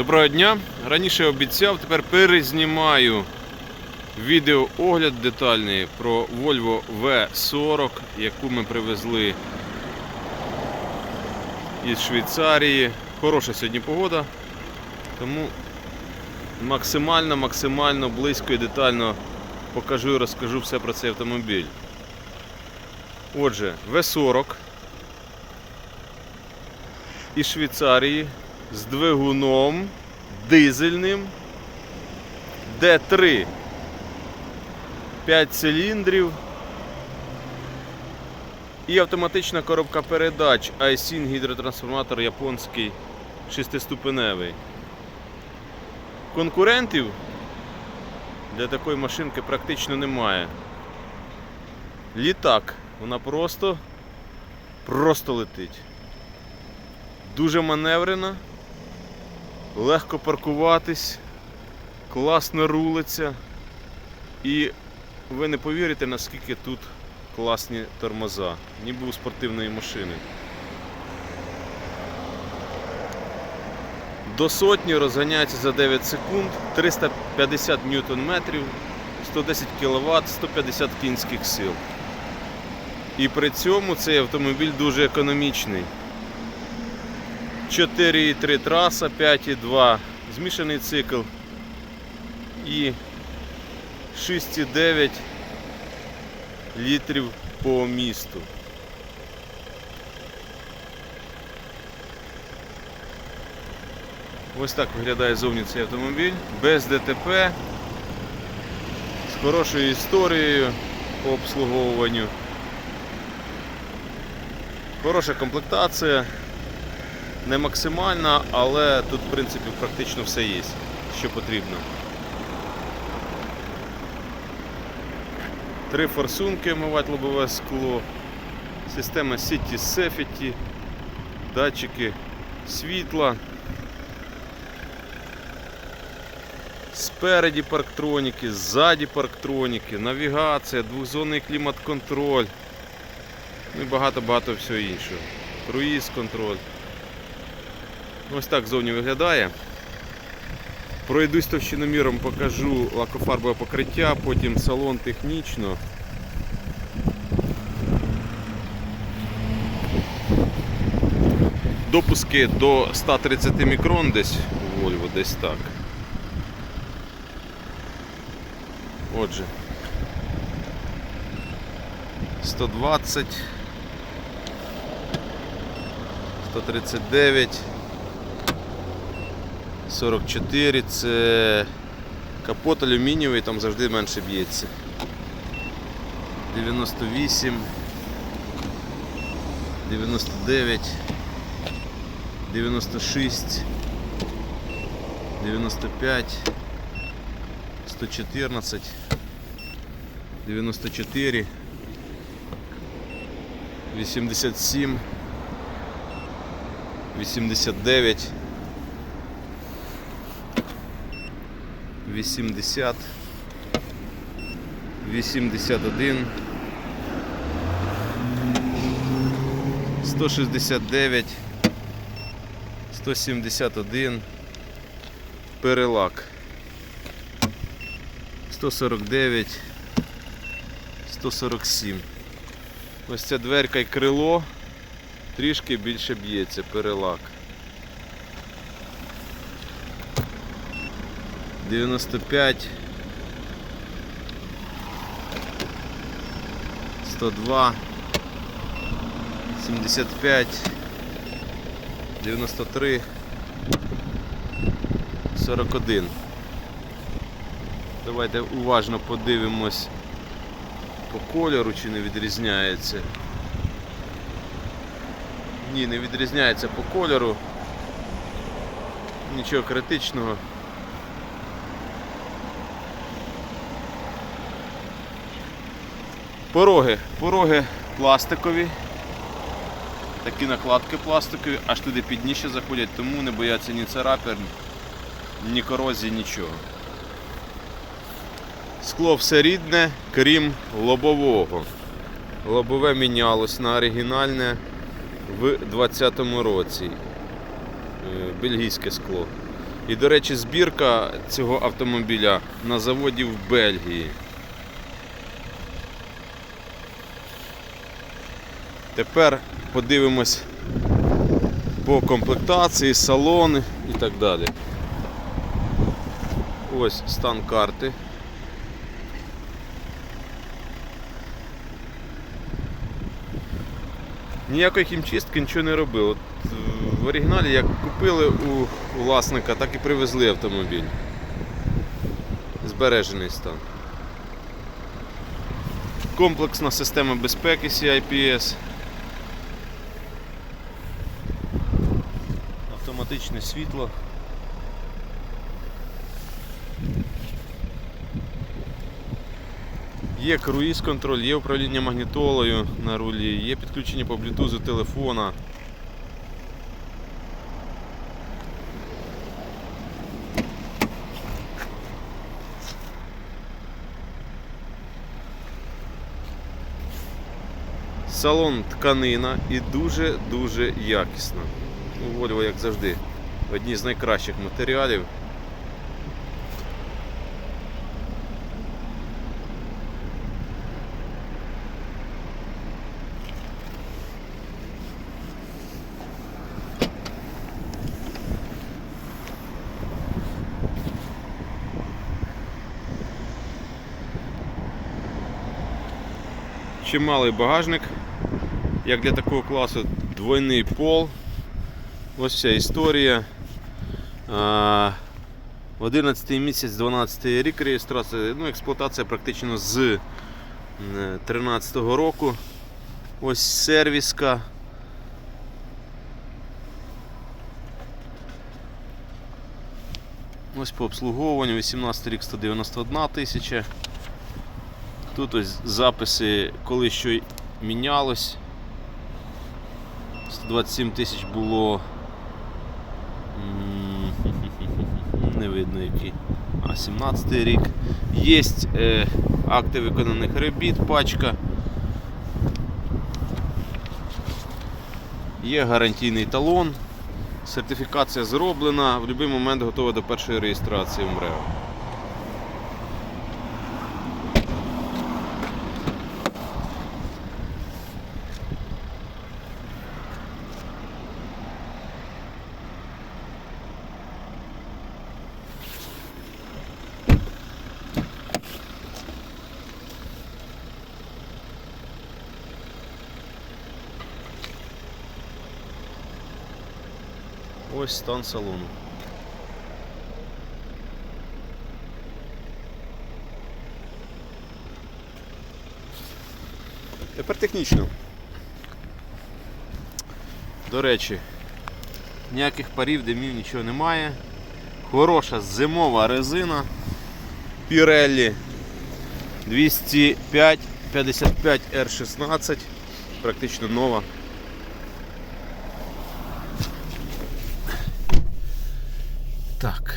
Доброго дня. Раніше обіцяв, тепер перезнімаю відеоогляд детальний про Volvo V40, яку ми привезли із Швейцарії. Хороша сьогодні погода, тому максимально, максимально близько і детально покажу і розкажу все про цей автомобіль. Отже, V40 із Швейцарії з двигуном дизельним D3 5 циліндрів і автоматична коробка передач iSyn гідротрансформатор японський шестиступеневий. Конкурентів для такої машинки практично немає. Літак, вона просто просто летить. Дуже маневрена, легко паркуватись, класно рулиться. І ви не повірите, наскільки тут класні тормоза, ніби у спортивної машини. До сотні розганяється за 9 секунд, 350 ньютон метрів, 110 кВт, 150 кінських сил. І при цьому цей автомобіль дуже економічний. 4,3 траса, 5,2 змішаний цикл. І 6,9 літрів по місту. Ось так виглядає зовні цей автомобіль, без ДТП, з хорошою історією по обслуговуванню. Хороша комплектація не максимальна, але тут в принципі практично все є, що потрібно. Три форсунки омивати лобове скло, система City Safety, датчики світла. Спереді парктроніки, ззаді парктроніки, навігація, двохзонний клімат-контроль. Ну і багато-багато всього іншого. Круїз контроль. Ось так зовні виглядає. Пройдусь товщиноміром, покажу лакофарбове покриття, потім салон технічно. Допуски до 130 мікрон десь у Volvo, десь так. Отже. 120 139 44 це капот алюмінієвий, там завжди менше б'ється. 98 99 96 95 114 94 87 89 80 81 169 171 перелак. 149 147 Ось ця дверка і крило трішки більше б'ється перелак 95 102 75 93 41 Давайте уважно подивимось по кольору, чи не відрізняється. Ні, не відрізняється по кольору. Нічого критичного. Пороги. Пороги пластикові. Такі накладки пластикові, аж туди під дніще заходять, тому не бояться ні царапин, ні корозії, нічого. Скло все рідне, крім лобового. Лобове мінялось на оригінальне в 2020 році. Е, Бельгійське скло. І, до речі, збірка цього автомобіля на заводі в Бельгії. Тепер подивимось по комплектації, салони і так далі. Ось стан карти. Ніякої хімчистки нічого не робив. От, в оригіналі як купили у власника, так і привезли автомобіль. Збережений стан. Комплексна система безпеки CIPS. Автоматичне світло. Є круїз контроль, є управління магнітолою на рулі, є підключення по блютузу телефона. Салон тканина і дуже-дуже якісна. Volvo, як завжди, одні з найкращих матеріалів. Чималий багажник, як для такого класу, двойний пол. Ось вся історія. В 11 місяць, 12 рік реєстрація, ну, експлуатація практично з 13 року. Ось сервіска. Ось по обслуговуванню 18 рік 191 тисяча. Тут ось записи, коли що мінялось. 127 тисяч було. Не видно який. А, 17 рік. Є е, акти виконаних робіт, пачка. Є гарантійний талон. Сертифікація зроблена, в будь-який момент готова до першої реєстрації в МРЕО. Ось стан салону. Тепер технічно. До речі, ніяких парів, димів, нічого немає. Хороша зимова резина Pirelli 205 55 R16, практично нова. Так.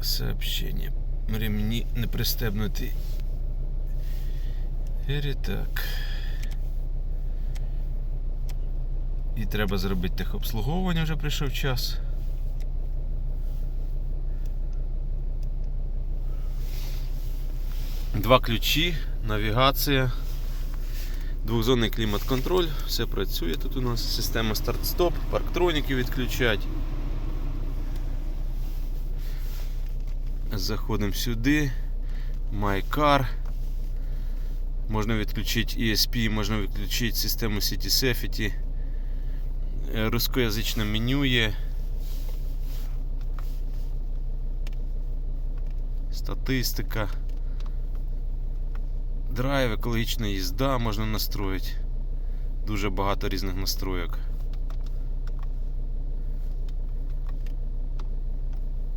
Сообщение. Ремні не пристебнуті. Так. І треба зробити техобслуговування, вже прийшов час. Два ключі, навігація. Двохзонний клімат-контроль, все працює тут у нас, система старт-стоп, парктроніки відключать. Заходимо сюди, My Car. Можна відключити ESP, можна відключити систему City Safety. Рускоязичне меню є. Статистика. Драйв, екологічна їзда можна настроїти. Дуже багато різних настроєк.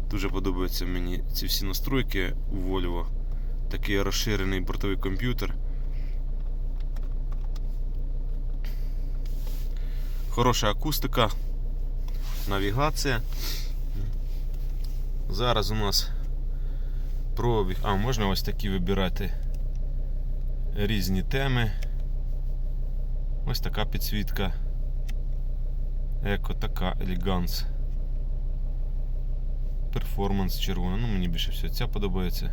Дуже подобаються мені ці всі настройки у Volvo. Такий розширений бортовий комп'ютер. Хороша акустика, навігація. Зараз у нас пробіг. А, можна ось такі вибирати різні теми. Ось така підсвітка. Еко така елеганс. Перформанс червона. Ну мені більше всього ця подобається.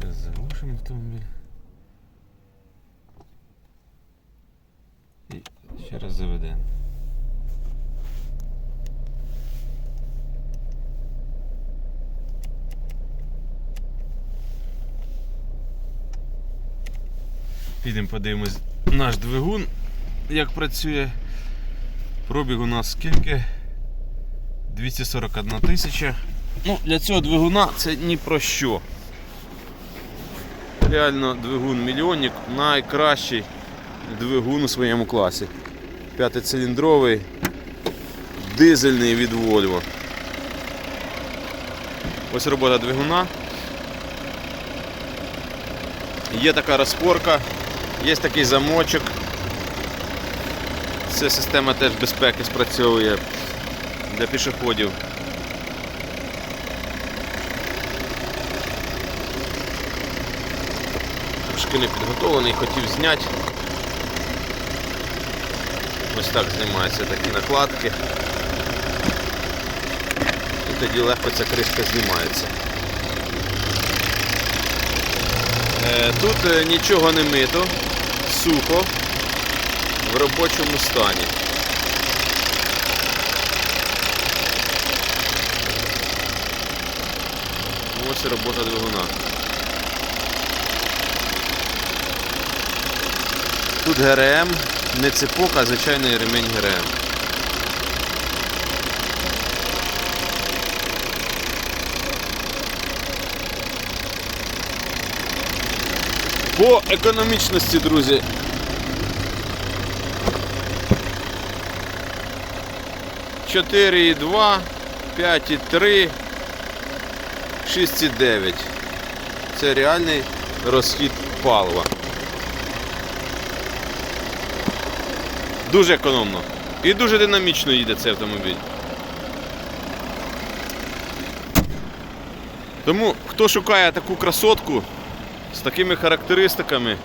Зараз заглушимо автомобіль. Раз заведемо. Підемо подивимось наш двигун, як працює. Пробіг у нас скільки? 241 тисяча. Ну, для цього двигуна це ні про що. Реально двигун мільйонник найкращий двигун у своєму класі. П'ятициліндровий, дизельний від Volvo. Ось робота двигуна. Є така розпорка, є такий замочок. Ця система теж безпеки спрацьовує для пішоходів. Трошки не підготовлений, хотів зняти. Ось так знімаються такі накладки. І тоді легко ця кришка знімається. Е, Тут е, нічого не мито, сухо, в робочому стані. Ось робота двигуна. Тут ГРМ, не цепок, а звичайний ремень ГРМ. По економічності, друзі. Чотири і два, п'ять і три, шість і дев'ять. Це реальний розхід палива. Дуже економно. І дуже динамічно їде цей автомобіль. Тому хто шукає таку красотку з такими характеристиками,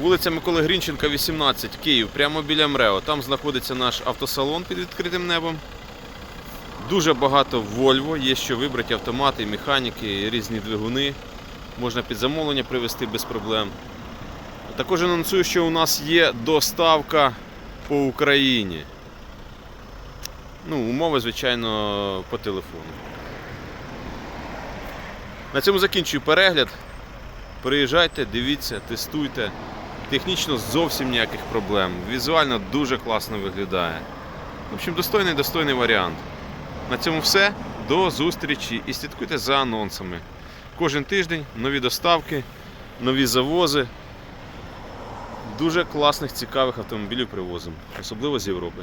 вулиця Миколи Грінченка, 18, Київ, прямо біля МРЕО. Там знаходиться наш автосалон під відкритим небом. Дуже багато Volvo, є що вибрати автомати, механіки, різні двигуни. Можна під замовлення привезти без проблем. Також анонсую, що у нас є доставка по Україні. Ну, умови, звичайно, по телефону. На цьому закінчую перегляд. Приїжджайте, дивіться, тестуйте. Технічно зовсім ніяких проблем. Візуально дуже класно виглядає. В общем, достойний достойний варіант. На цьому все. До зустрічі і слідкуйте за анонсами. Кожен тиждень нові доставки, нові завози. Дуже класних, цікавих автомобілів привозимо, особливо з Європи.